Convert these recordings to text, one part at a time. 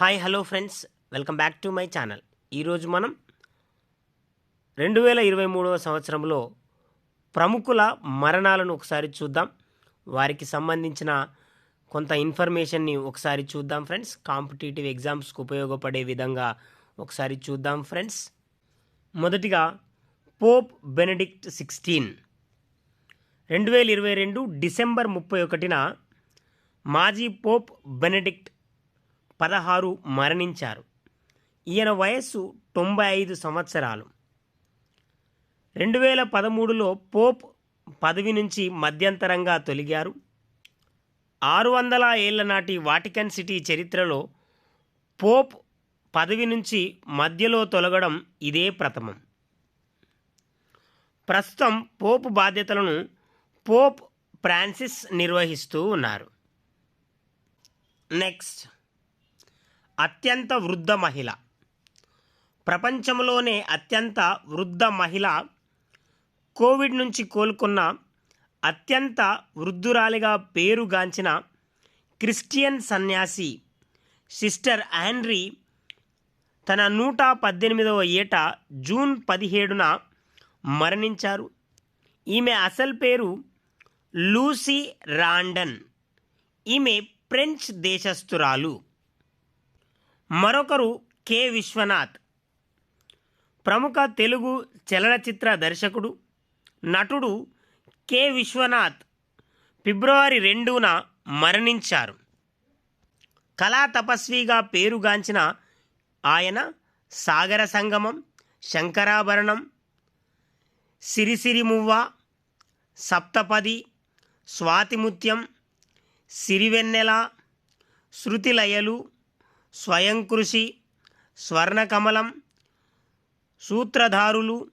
Hi hello friends. Welcome back to my channel. ఈరోజు మనం రెండు వేల ఇరవై మూడవ సంవత్సరంలో ప్రముఖుల మరణాలను ఒకసారి చూద్దాం. వారికి సంబంధించిన కొంత ఇన్ఫర్మేషన్ని ఒకసారి చూద్దాం ఫ్రెండ్స్. కాంపిటేటివ్ ఎగ్జామ్స్కి ఉపయోగపడే విధంగా ఒకసారి చూద్దాం ఫ్రెండ్స్. మొదటిగా పోప్ బెనడిక్ట్ సిక్స్టీన్. రెండు వేల ఇరవై రెండు డిసెంబర్ ముప్పై ఒకటిన మాజీ పోప్ బెనడిక్ట్ పదహారు మరణించారు. ఈయన వయస్సు తొంభై ఐదు సంవత్సరాలు. రెండు వేల పదమూడులో పోప్ పదవి నుంచి మధ్యంతరంగా తొలిగారు. ఆరు వందల ఏళ్ళ నాటి వాటికన్ సిటీ చరిత్రలో పోప్ పదవి నుంచి మధ్యలో తొలగడం ఇదే ప్రథమం. ప్రస్తుతం పోప్ బాధ్యతలను పోప్ ఫ్రాన్సిస్ నిర్వహిస్తూ ఉన్నారు. నెక్స్ట్. అత్యంత వృద్ధ మహిళ. ప్రపంచంలోనే అత్యంత వృద్ధ మహిళ కోవిడ్ నుంచి కోలుకున్న అత్యంత వృద్ధురాలిగా పేరుగాంచిన క్రిస్టియన్ సన్యాసి సిస్టర్ ఆండ్రీ తన నూట పద్దెనిమిదవ ఏట జూన్ పదిహేడున మరణించారు. ఈమె అసలు పేరు లూసీ రాండన్. ఈమె ఫ్రెంచ్ దేశస్థురాలు. మరొకరు కె. విశ్వనాథ్. ప్రముఖ తెలుగు చలనచిత్ర దర్శకుడు నటుడు కె. విశ్వనాథ్ ఫిబ్రవరి రెండున మరణించారు. కళా తపస్విగా పేరుగాంచిన ఆయన సాగర సంగమం శంకరాభరణం సిరిసిరిమువ్వ సప్తపది స్వాతిముత్యం సిరివెన్నెల శృతిలయలు స్వయం కృషి స్వర్ణకమలం సూత్రధారులు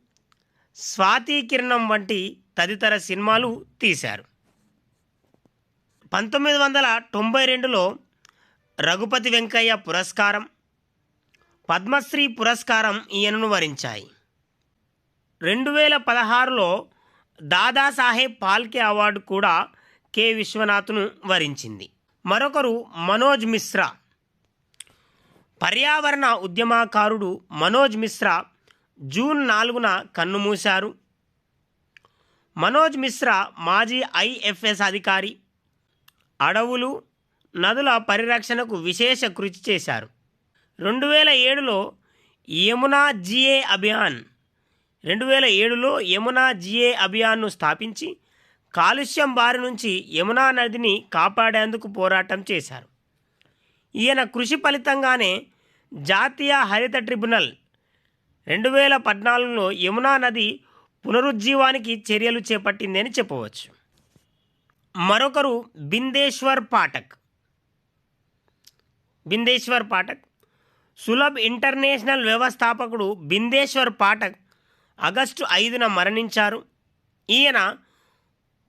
స్వాతికిరణం వంటి తదితర సినిమాలు తీశారు. పంతొమ్మిది వందల తొంభై రెండులో రఘుపతి వెంకయ్య పురస్కారం పద్మశ్రీ పురస్కారం ఈయనను వరించాయి. రెండు వేల పదహారులో దాదాసాహెబ్ పాల్కే అవార్డు కూడా కె. విశ్వనాథ్ను వరించింది. మరొకరు మనోజ్ మిశ్రా. పర్యావరణ ఉద్యమకారుడు మనోజ్ మిశ్రా జూన్ నాలుగున కన్నుమూశారు మనోజ్ మిశ్రా మాజీ ఐఎఫ్ఎస్ అధికారి అడవులు నదుల పరిరక్షణకు విశేష కృషి చేశారు. రెండు వేల ఏడులో యమునా జిఏ అభియాన్ రెండు వేల ఏడులో యమునా జిఏ అభియాన్ను స్థాపించి కాలుష్యం బారి నుంచి యమునా నదిని కాపాడేందుకు పోరాటం చేశారు. ఈయన కృషి ఫలితంగానే జాతీయ హరిత ట్రిబ్యునల్ రెండు వేల పద్నాలుగులో యమునా నది పునరుజ్జీవానికి చర్యలు చేపట్టింది అని చెప్పవచ్చు. మరొకరు బిందేశ్వర్ పాఠక్. బిందేశ్వర్ పాఠక్. సులభ్ ఇంటర్నేషనల్ వ్యవస్థాపకుడు బిందేశ్వర్ పాఠక్ ఆగస్టు ఐదున మరణించారు. ఈయన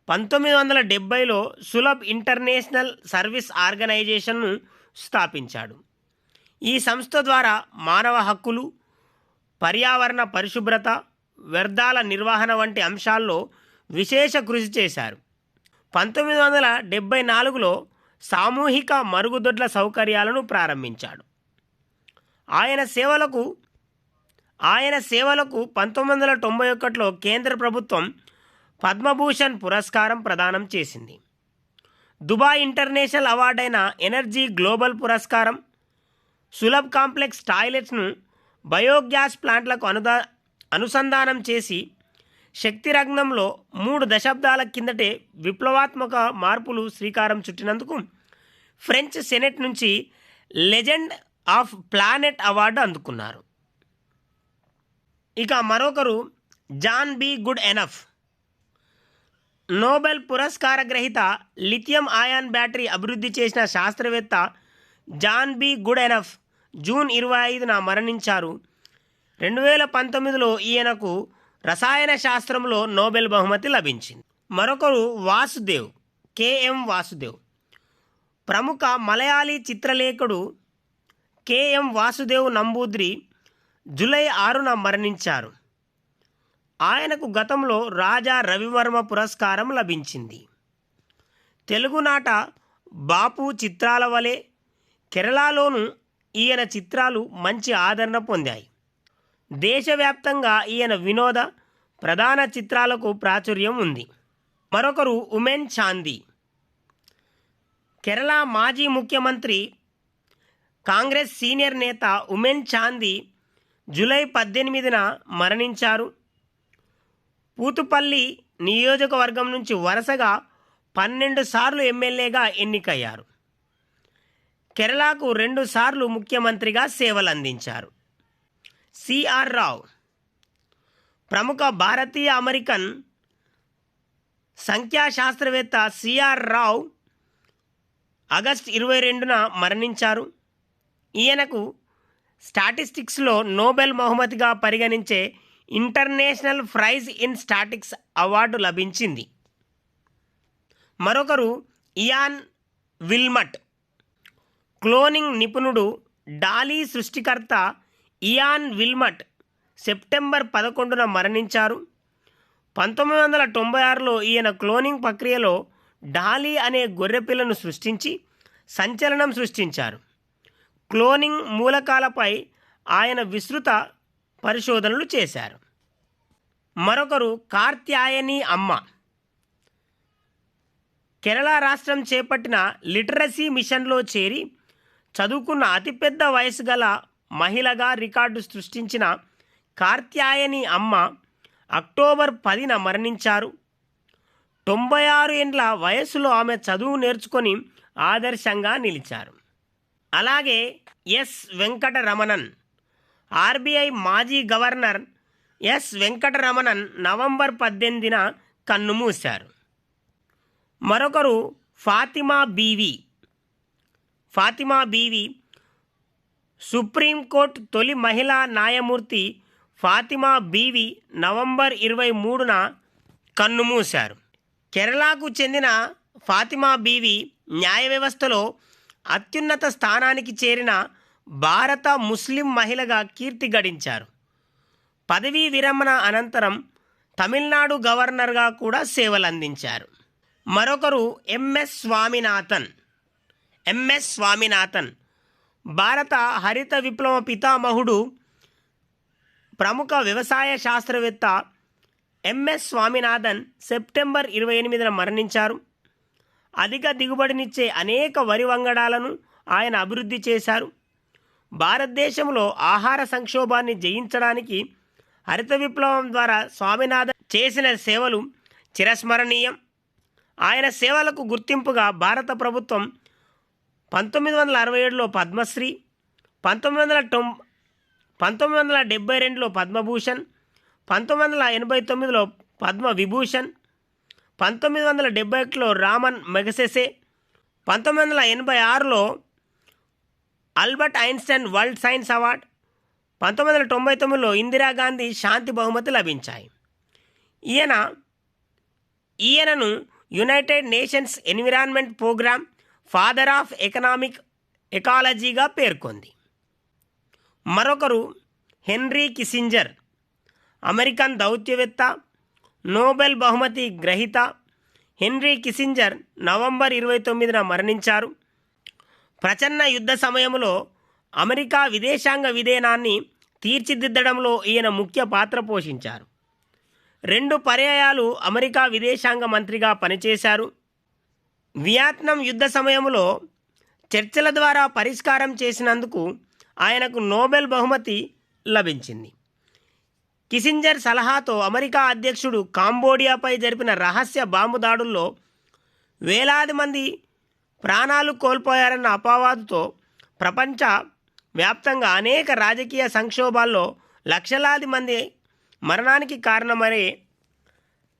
పంతొమ్మిది వందల డెబ్బైలో సులభ్ ఇంటర్నేషనల్ సర్వీస్ ఆర్గనైజేషన్ను స్థాపించాడు. ఈ సంస్థ ద్వారా మానవ హక్కులు పర్యావరణ పరిశుభ్రత వ్యర్థాల నిర్వహణ వంటి అంశాల్లో విశేష కృషి చేశారు. పంతొమ్మిది వందల డెబ్బై నాలుగులో సామూహిక మరుగుదొడ్ల సౌకర్యాలను ప్రారంభించాడు. ఆయన సేవలకు ఆయన సేవలకు పంతొమ్మిది వందల తొంభై ఒకటిలో కేంద్ర ప్రభుత్వం పద్మభూషణ్ పురస్కారం ప్రదానం చేసింది. దుబాయ్ ఇంటర్నేషనల్ అవార్డైన ఎనర్జీ గ్లోబల్ పురస్కారం సులభ్ కాంప్లెక్స్ టాయిలెట్స్ను బయోగ్యాస్ ప్లాంట్లకు అనుదా అనుసంధానం చేసి శక్తి రంగంలో మూడు దశాబ్దాల కిందటే విప్లవాత్మక మార్పులు శ్రీకారం చుట్టినందుకు ఫ్రెంచ్ సెనెట్ నుంచి లెజెండ్ ఆఫ్ ప్లానెట్ అవార్డు అందుకున్నారు. ఇక మరొకరు John B Goodenough. Nobel పురస్కార గ్రహీత లిథియం ఆయాన్ బ్యాటరీ అభివృద్ధి చేసిన శాస్త్రవేత్త John B. Goodenough June ఇరవై ఐదున మరణించారు. రెండు వేల పంతొమ్మిదిలో ఈయనకు రసాయన శాస్త్రంలో నోబెల్ బహుమతి లభించింది. మరొకరు వాసుదేవ్ కెఎం వాసుదేవ్. ప్రముఖ మలయాళీ చిత్రలేఖుడు కెఎం వాసుదేవ్ నంబూద్రి జూలై ఆరున మరణించారు. ఆయనకు గతంలో రాజా రవివర్మ పురస్కారం లభించింది. తెలుగునాట బాపు చిత్రాల వలె కేరళలోనూ ఈయన చిత్రాలు మంచి ఆదరణ పొందాయి. దేశవ్యాప్తంగా ఈయన వినోద ప్రధాన చిత్రాలకు ప్రాచుర్యం ఉంది. మరొకరు ఉమెన్ చాందీ. కేరళ మాజీ ముఖ్యమంత్రి కాంగ్రెస్ సీనియర్ నేత ఉమెన్ చాందీ జూలై పద్దెనిమిదిన మరణించారు. పూతుపల్లి నియోజకవర్గం నుంచి వరుసగా పన్నెండు సార్లు ఎమ్మెల్యేగా ఎన్నికయ్యారు. కేరళకు రెండు సార్లు ముఖ్యమంత్రిగా సేవలు అందించారు సిఆర్ రావు ప్రముఖ భారతీయ అమెరికన్ సంఖ్యాశాస్త్రవేత్త సిఆర్ రావు ఆగస్ట్ ఇరవై రెండున మరణించారు. ఈయనకు స్టాటిస్టిక్స్లో నోబెల్ బహుమతిగా పరిగణించే international prize in statics award లభించింది. మరొకరు ఇయాన్ విల్మట్. క్లోనింగ్ నిపుణుడు డాలీ సృష్టికర్త ఇయాన్ విల్మట్ సెప్టెంబర్ పదకొండున మరణించారు. పంతొమ్మిది వందల తొంభై ఆరులో ఈయన క్లోనింగ్ ప్రక్రియలో డాలీ అనే గొర్రెపిల్లను సృష్టించి సంచలనం సృష్టించారు. క్లోనింగ్ మూలకాలపై ఆయన విస్తృత పరిశోధనలు చేశారు. మరొకరు కార్త్యాయని అమ్మ. కేరళ రాష్ట్రం చేపట్టిన లిటరసీ మిషన్లో చేరి చదువుకున్న అతిపెద్ద వయసు గల మహిళగా రికార్డు సృష్టించిన కార్త్యాయని అమ్మ అక్టోబర్ పదిన మరణించారు. తొంభై ఆరు ఏండ్ల వయసులో ఆమె చదువు నేర్చుకొని ఆదర్శంగా నిలిచారు. అలాగే ఎస్ వెంకటరమణన్ ఆర్బీఐ మాజీ గవర్నర్ ఎస్ వెంకటరమణన్ నవంబర్ పద్దెనిమిదిన కన్నుమూశారు మరొకరు ఫాతిమా బీవి. ఫాతిమా బీవి సుప్రీంకోర్టు తొలి మహిళా న్యాయమూర్తి ఫాతిమా బీవి నవంబర్ ఇరవై మూడున కన్నుమూశారు కేరళకు చెందిన ఫాతిమా బీవి న్యాయ వ్యవస్థలో అత్యున్నత స్థానానికి చేరిన భారత ముస్లిం మహిళగా కీర్తి గడించారు. పదవీ విరమణ అనంతరం తమిళనాడు గవర్నర్గా కూడా సేవలందించారు. మరొకరు ఎంఎస్ స్వామినాథన్. ఎంఎస్ స్వామినాథన్ భారత హరిత విప్లవ పితామహుడు ప్రముఖ వ్యవసాయ శాస్త్రవేత్త ఎంఎస్ స్వామినాథన్ సెప్టెంబర్ ఇరవై ఎనిమిదిన మరణించారు. అధిక దిగుబడినిచ్చే అనేక వరి వంగడాలను ఆయన అభివృద్ధి చేశారు. భారతదేశంలో ఆహార సంక్షోభాన్ని జయించడానికి హరిత విప్లవం ద్వారా స్వామినాథన్ చేసిన సేవలు చిరస్మరణీయం. ఆయన సేవలకు గుర్తింపుగా భారత ప్రభుత్వం పంతొమ్మిది వందల అరవై ఏడులో పద్మశ్రీ పంతొమ్మిది వందల తొం పంతొమ్మిది వందల డెబ్బై రెండులో పద్మభూషణ్ పంతొమ్మిది వందల ఎనభై తొమ్మిదిలో పద్మ విభూషణ్ పంతొమ్మిది వందల డెబ్బై ఒకటిలో రామన్ మెగసెసే పంతొమ్మిది వందల ఎనభై ఆరులో Albert Einstein world science award. పంతొమ్మిది వందల తొంభై తొమ్మిదిలో ఇందిరాగాంధీ శాంతి బహుమతి లభించాయి. ఈయన ఈయనను United Nations Environment Programme father of economic ఎకాలజీగా పేర్కొంది. మరొకరు హెన్రీ కిసింజర్ అమెరికన్ దౌత్యవేత్త నోబెల్ బహుమతి గ్రహీత హెన్రీ కిసింజర్ నవంబర్ ఇరవై తొమ్మిదిన మరణించారు. ప్రచన్న యుద్ధ సమయంలో అమెరికా విదేశాంగ విధేనాన్ని తీర్చిదిద్దడంలో ఈయన ముఖ్య పాత్ర పోషించారు. రెండు పర్యాయాలు అమెరికా విదేశాంగ మంత్రిగా పనిచేశారు. వియత్నాం యుద్ధ సమయంలో చర్చల ద్వారా పరిష్కారం చేసినందుకు ఆయనకు నోబెల్ బహుమతి లభించింది. కిసింజర్ సలహాతో అమెరికా అధ్యక్షుడు కాంబోడియాపై జరిపిన రహస్య బాంబు దాడుల్లో వేలాది మంది ప్రాణాలు కోల్పోయారన్న అపవాదుతో ప్రపంచ వ్యాప్తంగా అనేక రాజకీయ సంక్షోభాల్లో లక్షలాది మంది మరణానికి కారణమయ్యే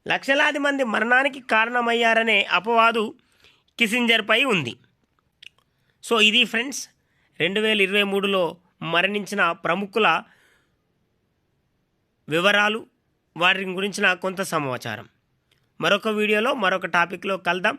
లక్షలాది మంది మరణానికి కారణమయ్యారనే అపవాదు కిసింజర్పై ఉంది. సో ఇది ఫ్రెండ్స్ రెండు వేల ఇరవై మూడులో మరణించిన ప్రముఖుల వివరాలు. వారి గురించిన కొంత సమాచారం. మరొక వీడియోలో మరొక టాపిక్లో కలుద్దాం.